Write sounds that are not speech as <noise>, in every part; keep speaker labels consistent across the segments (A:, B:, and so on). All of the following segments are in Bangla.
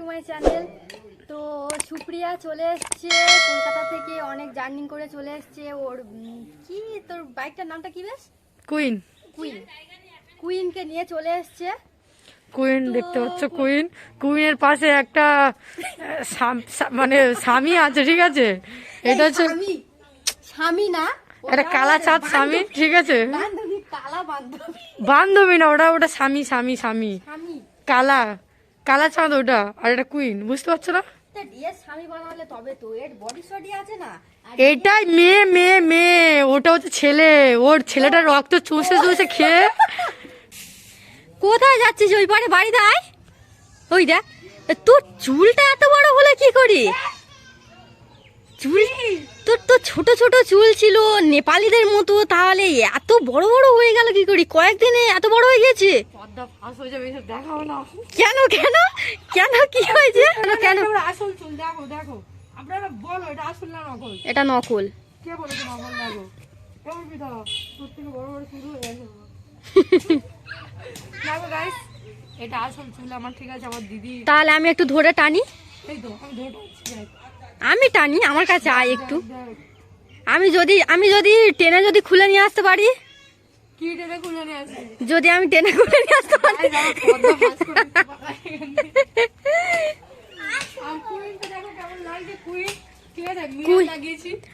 A: টু মাই চ্যানেল তো সুপ্রিয়া চলে এসছে কলকাতা থেকে অনেক জার্নি করে চলে এসছে। ওর কি তোর বাইকটার নামটা কি বেশ?
B: কুইন
A: কুইন কুইনকে নিয়ে চলে এসছে।
B: কুইন দেখতে পাচ্ছ কুইন কুইনের পাশে একটা মানে স্বামী আছে ঠিক আছে? এটা হচ্ছে
A: স্বামী। না?
B: একটা কালা চাঁদ স্বামী ঠিক আছে?
A: বান্ধবী কালা বান্ধবী।
B: বান্ধবী না ওটা ওটা স্বামী স্বামী। স্বামী। কালা। কালা চাঁদ ওটা আর এটা কুইন বুঝতে পারছ না?
A: বডি
B: এটাই মেয়ে মেয়ে মেয়ে ওটা হচ্ছে ছেলে ওর ছেলেটা রক্ত চুষে চুষে খেয়ে।
A: কোথায় যাচ্ছিস ওই পারে আয়? ওই দেখ তোর চুলটা এত বড় হলো কি করি? চুল তোর তো ছোট ছোট চুল ছিল নেপালিদের মতো তাহলে এত বড় বড় হয়ে গেল কি করি? কয়েকদিনে এত বড় হয়ে গেছে। কেন কেন? কেন কি হয়েছে? কেন?
B: আসল চুল দেখো দেখো। আপনারা বলো এটা আসল না নকল?
A: এটা নকল।
B: কে বলেছে নকল দেখো। কেমন পিঠা? তোর বড় বড় চুল হয়ে গেছে। দেখো গাইস এটা আসল চুল আমার ঠিক আছে আমার দিদি
A: তাহলে আমি একটু ধরে টানি।
B: এই তো আমি ধরে টানছি,
A: আমি টানি আমার কাছে আয় একটু। আমি যদি আমি যদি টেনে যদি খুলে নিয়ে আসতে পারি। যদি আমি টেনে খুলে নিয়ে আসতে পারি।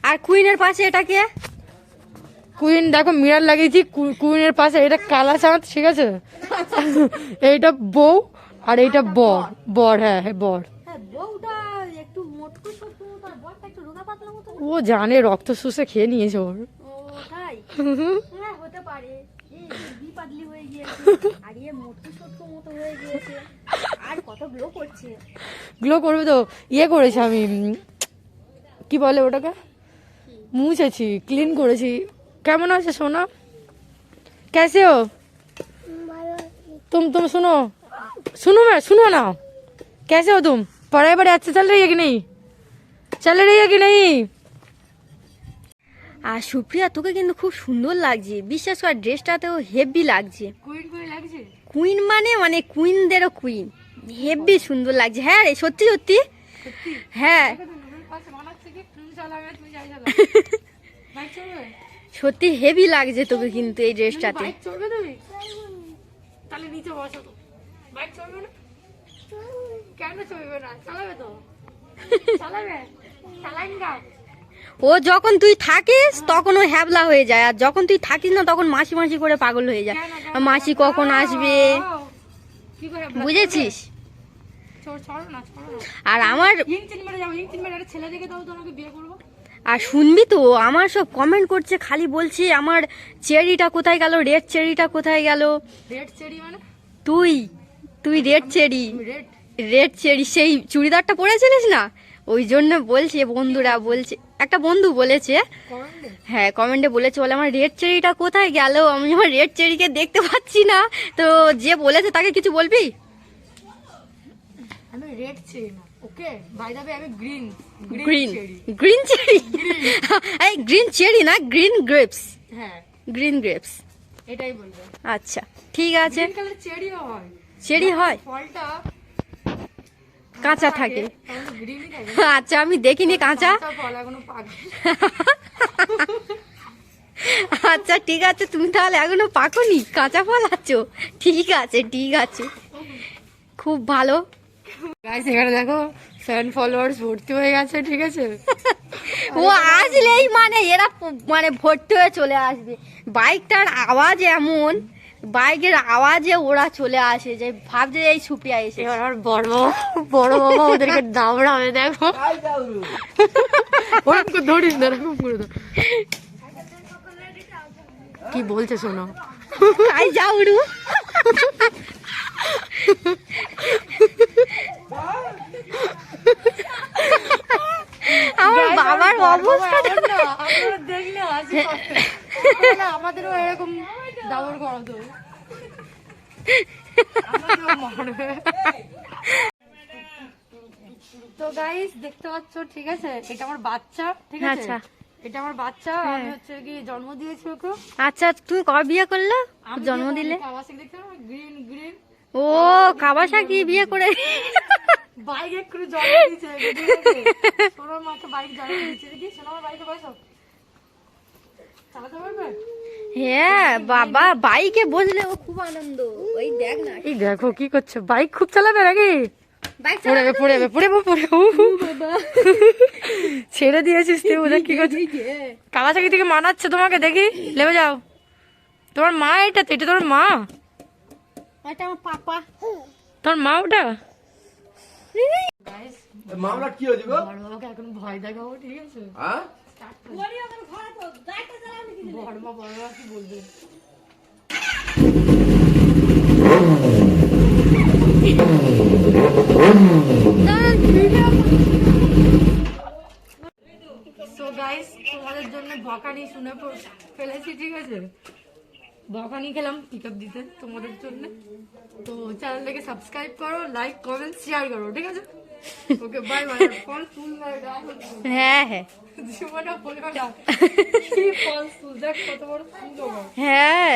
B: আর
A: কুইনের পাশে এটা কে?
B: কুইন দেখো মিরার লাগিয়েছি। কু- কুইনের পাশে এটা কালা চাঁদ ঠিক আছে? এইটা বউ আর এইটা বর। বর। হ্যাঁ হ্যাঁ বর।
A: হ্যাঁ বউটা একটু মোটকু সোটকু মতো আর বরটা একটু রোগা পাতলা মতো।
B: ও জানে রক্ত শুষে খেয়ে নিয়েছে ওর। <laughs> <laughs>
A: গ্লো করছে
B: গ্লো করবে তো ইয়ে করেছি আমি উম, কি বলে ওটাকে মুছেছি ক্লিন করেছি কেমন আছে সোনা कैसे हो तुम तुम सुनो सुनो मैं सुनो ना कैसे हो तुम पढ़ाई बड़े अच्छे चल रही है कि नहीं चल रही है कि नहीं
A: আর সুপ্রিয়া তোকে কিন্তু খুব সুন্দর লাগছে। বিশ্বাস কর ড্রেসটাতেও হেভি লাগছে।
B: কুইন
A: মানে মানে কুইনদেরও কুইন হেভি সুন্দর লাগছে। হ্যাঁ রে সত্যি সত্যি। হ্যাঁ। <laughs> সত্যি হেভি লাগছে তোকে কিন্তু এই ড্রেসটাতে।
B: কেন চলবে না? চালাবে তো। <laughs> চালাবে? চালাইঙ্গা
A: ও যখন তুই থাকিস তখন ও হ্যাবলা হয়ে যায়। আর যখন তুই থাকিস না তখন মাসি মাসি করে পাগল হয়ে যায়। মাসি কখন আসবে? বুঝেছিস? আর আমার আর শুনবি তো আমার সব কমেন্ট করছে খালি বলছি আমার চেরিটা কোথায় গেল? রেড চেরিটা কোথায় গেল?
B: রেড চেরি মানে?
A: তুই তুই red cherry.
B: Red
A: red cherry সেই চুড়িদারটা পরেছিলিস না? ওই জন্য বলছে বন্ধুরা বলছে একটা বন্ধু বলেছে হ্যাঁ কমেন্টে বলেছে বলে আমার রেড চেরিটা কোথায় গেল? আমি আমার রেড চেরিকে দেখতে পাচ্ছি না। তো যে বলেছে তাকে কিছু বলবি?
B: আমি রেড চেরি না। ওকে বাই দ্য আমি গ্রিন
A: গ্রিন গ্রিন চেরি। এই গ্রিন চেরি না গ্রিন গ্রেপস।
B: হ্যাঁ।
A: Green grapes.
B: এটাই বলবে।
A: আচ্ছা ঠিক আছে।
B: গ্রিন হয়।
A: চেরি হয়।
B: ফলটা
A: কাঁচা থাকে। আচ্ছা আমি দেখিনি কাঁচা। আচ্ছা ঠিক আছে তুমি তাহলে এখনও পাকোনি? কাঁচা ফল আছো? ঠিক আছে ঠিক আছে। খুব ভালো।
B: এখানে দেখো ফ্যান ফলোয়ার্স ভর্তি হয়ে গেছে ঠিক আছে?
A: ও আসলেই মানে এরা মানে ভর্তি হয়ে চলে আসবে। বাইকটার আওয়াজ এমন। বাইকের আওয়াজে ওরা চলে আসে যে ভাবছে এই সুপিয়া এসে
B: এবার আমার বড় বাবা বড় বাবা ওদেরকে দাবড়াবে দেখো। ওরকম ধরিস না এরকম করে ধর। কি বলছে শোনো?
A: আই যাউরু আমার বাবার অবস্থা
B: দেখলে আমাদেরও এরকম দাবড় করো তো তো গাইস দেখতে পাচ্ছ ঠিক আছে? এটা আমার বাচ্চা ঠিক আছে?
A: আচ্ছা।
B: এটা আমার বাচ্চা
A: হ্যাঁ।
B: আমি হচ্ছে কি জন্ম দিয়েছি ওকে।
A: আচ্ছা তুমি কবে বিয়ে করলে? জন্ম দিলে?
B: আবাসিক দেখতে গ্রিন গ্রিন।
A: ও কাবাসাকি বিয়ে করে?
B: বাইক একটু জল দিয়েছে সোনার মাকে বাইক জল দিয়েছে দেখি সোনার বাইকে বসো। চালাতে পারবে?
A: হ্যাঁ বাবা বাইকে বসলে ও খুব আনন্দ। ওই দেখ না।
B: এই দেখো কি করছে বাইক খুব চালাবে নাকি? পড়ে যাবে পড়ে যাবে পড়ে পড়ে ছেড়ে দিয়েছিস তুই ওদের কি করছিস কালাচাকি থেকে মানাচ্ছে তোমাকে দেখি লেবে যাও। তোমার মা এটা তো, এটা তোমার মা?
A: এটা আমার পাপা।
B: তোমার মা ওটা?
C: মামলা কি হয়েছে গো?
B: বড় বাবাকে এখন ভয় দেখাবো ঠিক আছে?
C: হ্যাঁ?
B: সো গাইস তোমাদের জন্য বকানি শুনে ফেলেছি, ঠিক আছে? বকানি খেলাম পিক আপ দিতে তোমাদের জন্য। তো চ্যানেলটাকে সাবস্ক্রাইব করো লাইক কমেন্ট শেয়ার করো, ঠিক আছে? ওকে বাই বাই ফল ফুল
A: হ্যাঁ হ্যাঁ।
B: জীবনে বলব <laughs> কি ফল ফুল দেখ কত বড় ফুল
A: হ্যাঁ।